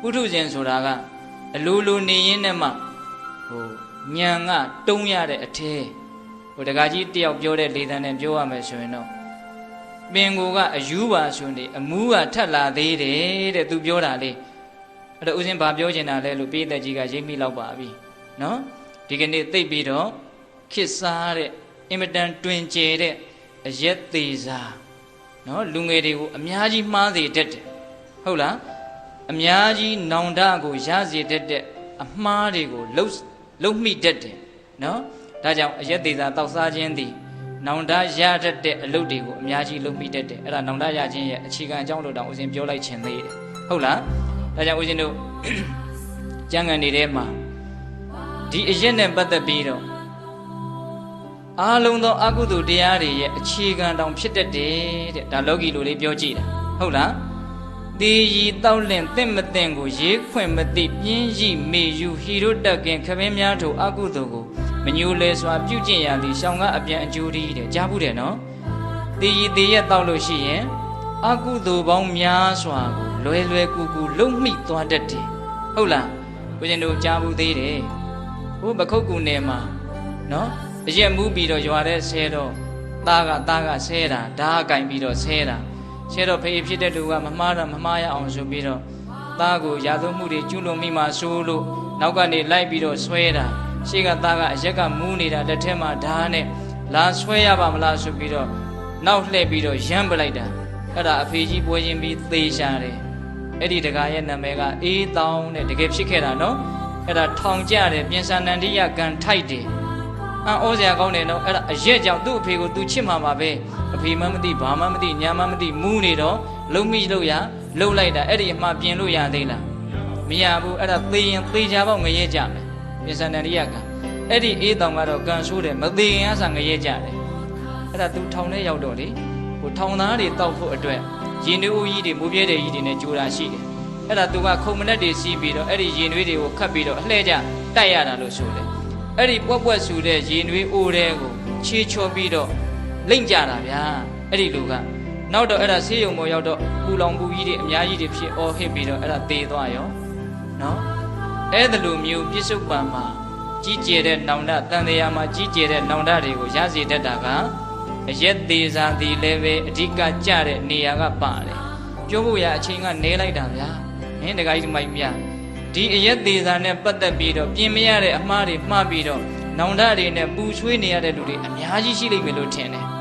ပုထုဇဉ်ဆိုတာကအလိုလိုနေရင်းနဲ့မှဟိုညံကတုံးရတဲ့အထဲဟိုတကကြီးတယောက်ပြောတဲ့လေသံနဲ့ပြောရမယ်ဆိုရင်တော့ပင်ကိုကအယူပါဆိုနေအမူးကထက်လာသေးတယ်တဲ့သူပြောတာလေအဲ့တော့ဦးဇင်းဘာပြောချင်တာလဲလို့ပြည်သက်ကြီးကရိပ်မိလောက်ပါပြီနော်ဒီကနေ့သိပ်ပြီးတော့ခစ်စားတဲ့အင်မတန်တွင်ကျဲတဲ့အရက်သေးစားနော်လူငယ်တွေကိုအများကြီးမှားစေတတ်တယ်ဟုတ်လား အများကြီးနောင်တကိုရစေတတ်တဲ့အမှားတွေကိုလှုပ်လှုပ်မိတတ်တယ်နော်ဒါကြောင့်အရက်သေးစားတောက်စားခြင်းသည်နောင်တရတတ်တဲ့အလုပ်တွေကိုအများကြီးလုပ်မိတတ်တယ်အဲ့ဒါနောင်တရခြင်းရဲ့အခြေခံအကြောင်းလို့တောင်ဦးဇင်းပြောလိုက်ခြင်းသေးတယ်ဟုတ်လားဒါကြောင့်ဦးဇင်းတို့ကျမ်းဂန်တွေထဲမှာဒီအရက်နဲ့ပတ်သက်ပြီးတော့အားလုံးသောအကုသိုလ်တရားတွေရဲ့အခြေခံတောင်ဖြစ်တတ်တယ်တဲ့ဒါလောကီလိုလေးပြောကြည့်တာဟုတ်လား တေရီတောက်လင့်တင့်မတင့်ကိုရေးခွင့်မသိပြင်းရိမေယူဟီရိုတက်ကင်ခမင်းများထိုအကုသိုလ်ကိုမညိုလဲစွာပြုကျင့်ရသည်ရှောင်းကားအပြန်အကျိုးဒီတဲ့ကြားဘူးတယ်နော်တေရီတေရက်တောက်လို့ရှိရင်အကုသိုလ်ပေါင်းများစွာကိုလွယ်လွယ်ကူကူလုံမိသွားတတ်တယ်ဟုတ်လားကိုရှင်တို့ကြားဘူးသေးတယ်ဟိုပခုတ်ကူနယ်မှာနော်အရက်မူးပြီးတော့ရွာတဲ့ဆဲတော့သားကသားကဆဲတာဓာတ်ကင်ပြီးတော့ဆဲတာ ဆဲတော့ဖေးဖြစ်တဲ့လူကမမှားတော့မမှားရအောင်ဆိုပြီးတော့သားကိုရာဇဝမှုတွေကျူးလွန်မိမှဆိုးလို့နောက်ကနေလိုက်ပြီးတော့ဆွဲတာရှေ့ကသားကအရက်ကမူးနေတာလက်ထက်မှာဓာတ်နဲ့လာဆွဲရပါမလားဆိုပြီးတော့နောက်လှည့်ပြီးတော့ရမ်းပလိုက်တာအဲ့ဒါအဖေကြီးပွဲချင်းပြီးသေရှာတယ်အဲ့ဒီတကားရဲ့နာမည်ကအေးတောင်းတဲ့တကယ်ဖြစ်ခဲ့တာနော်အဲ့ဒါထောင်ကြတယ်ပြင်စံနန္ဒီယကံထိုက်တယ် အံ့ဩစရာကောင်းတယ်နော်အဲ့ဒါအရက်ကြောင့်သူ့အဖေကိုသူချစ်မှာပါပဲအဖေမှမသိဘာမှမသိညာမှမသိမူးနေတော့လုံမိလို့ရလုံလိုက်တာအဲ့ဒီအမှားပြင်လို့ရသေးလားမရဘူးအဲ့ဒါသေရင်သေချာပေါ့ငရဲကြမယ်ပြင်စန္ဒရိယကအဲ့ဒီအေးတောင်ကတော့ကန်ဆိုးတယ်မသေးရင်အစားငရဲကြတယ်အဲ့ဒါသူထောင်ထဲရောက်တော့လေဟိုထောင်သားတွေတောက်ဖို့အတွက်ရင်နွေးဦးကြီးတွေမိုးပြဲတဲ့ကြီးတွေနဲ့ကြိုးတာရှိတယ်အဲ့ဒါသူကခုံမနဲ့တွေစီးပြီးတော့အဲ့ဒီရင်နွေးတွေကိုခတ်ပြီးတော့အလှဲ့ကြတိုက်ရတာလို့ဆိုတယ် အဲ့ဒီပွက်ပွက်ဆူတဲ့ရေနွေးအိုးတဲ့ကိုချေချော်ပြီးတော့လိမ့်ကြတာဗျာအဲ့ဒီလူကနောက်တော့အဲ့ဒါဆေးရုံပေါ်ရောက်တော့ပူလောင်ပူကြီးတွေအများကြီးတွေဖြစ်အော်ဟစ်ပြီးတော့အဲ့ဒါသေသွားရောနော်အဲ့ဒါလိုမျိုးပြစ္ဆုတ်ပံမှာကြီးကျယ်တဲ့နောင်တတန်တရားမှာကြီးကျယ်တဲ့နောင်တတွေကိုရစေတတ်တာကအရက်သေးစားသည်လည်းပဲအဓိကကြတဲ့နေရာကပါတယ်ပြောဖို့ရအချိန်ကနေလိုက်တာဗျာမင်းတခါကြီးမိုက်မြတ် ဒီအရက်သေးစာနဲ့ပတ်သက်ပြီးတော့ပြင်မရတဲ့အမှားတွေမှားပြီးတော့နောင်တတွေနဲ့ပူဆွေးနေရတဲ့လူတွေအများကြီးရှိလိမ့်မယ်လို့ထင်တယ်